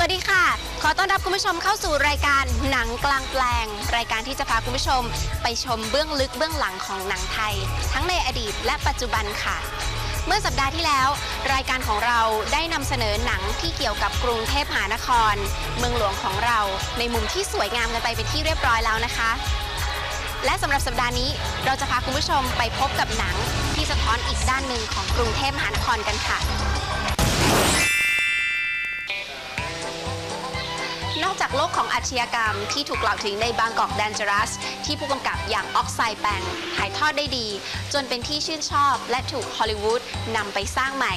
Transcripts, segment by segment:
วัสดีค่ะ ขอต้อนรับคุณผู้ชมเข้าสู่รายการหนังกลางแปลง รายการที่จะพาคุณผู้ชม ไปชมเบื้องลึกเบื้องหลังของหนังไทย ทั้งในอดีตและปัจจุบันค่ะ เมื่อสัปดาห์ที่แล้ว รายการของเราได้นำเสนอหนังที่เกี่ยวกับกรุงเทพมหานคร เมืองหลวงของเรา ในมุมที่สวยงามกันไปเป็นที่เรียบร้อยแล้วนะคะ และสำหรับสัปดาห์นี้เราจะพาคุณผู้ชมไปพบกับหนังที่สะท้อนอีกด้านหนึ่งของกรุงเทพมหานครกันค่ะ นอกจากโลกของอาชญากรรมที่ถูกกล่าวถึงในบางกอกแดนจรัส ที่ผู้กำกับอย่างออกไซแปงถ่ายทอดได้ดี จนเป็นที่ชื่นชอบ และถูกฮอลลีวูดนำไปสร้างใหม่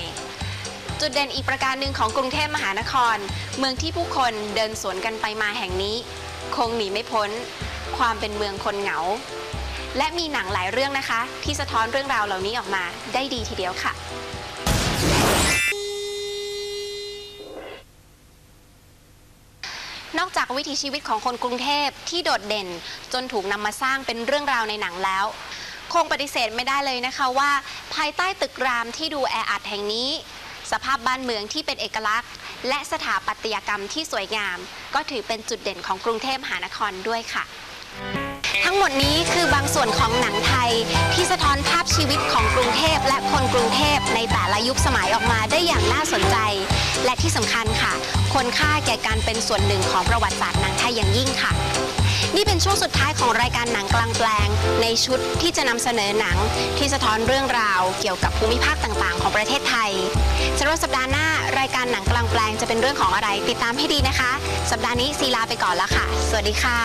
จุดเด่นอีกประการหนึ่งของกรุงเทพมหานคร เมืองที่ผู้คนเดินสวนกันไปมาแห่งนี้ คงหนีไม่พ้น ความเป็นเมืองคนเหงา และมีหนังหลายเรื่องนะคะ ที่สะท้อนเรื่องราวเหล่านี้ออกมาได้ดีทีเดียวค่ะ นอกจากวิถีชีวิตของคนกรุงเทพที่โดดเด่น จนถูกนำมาสร้างเป็นเรื่องราวในหนังแล้ว คงปฏิเสธไม่ได้เลยนะคะว่า ภายใต้ตึกรามที่ดูแออัดแห่งนี้ สภาพบ้านเมืองที่เป็นเอกลักษณ์ และสถาปัตยกรรมที่สวยงาม ก็ถือเป็นจุดเด่นของกรุงเทพมหานครด้วยค่ะ ทั้งหมดนี้คือบางส่วนของหนังไทยที่สะท้อนภาพชีวิตของกรุงเทพและคนกรุงเทพในแต่ละยุคสมัยออกมาได้อย่างน่าสนใจ และที่สำคัญค่ะ คนค่าแก่การเป็นส่วนหนึ่งของประวัติศาสตร์หนังไทยอย่างยิ่งค่ะ นี่เป็นช่วงสุดท้ายของรายการหนังกลางแปลง ในชุดที่จะนำเสนอหนังที่สะท้อนเรื่องราวเกี่ยวกับภูมิภาคต่างๆ ของประเทศไทยสำหรับสัปดาห์หน้ารายการหนังกลางแปลงจะเป็นเรื่องของอะไรติดตามให้ดีนะคะ สัปดาห์นี้ซีลาไปก่อนแล้วค่ะ สวัสดีค่ะ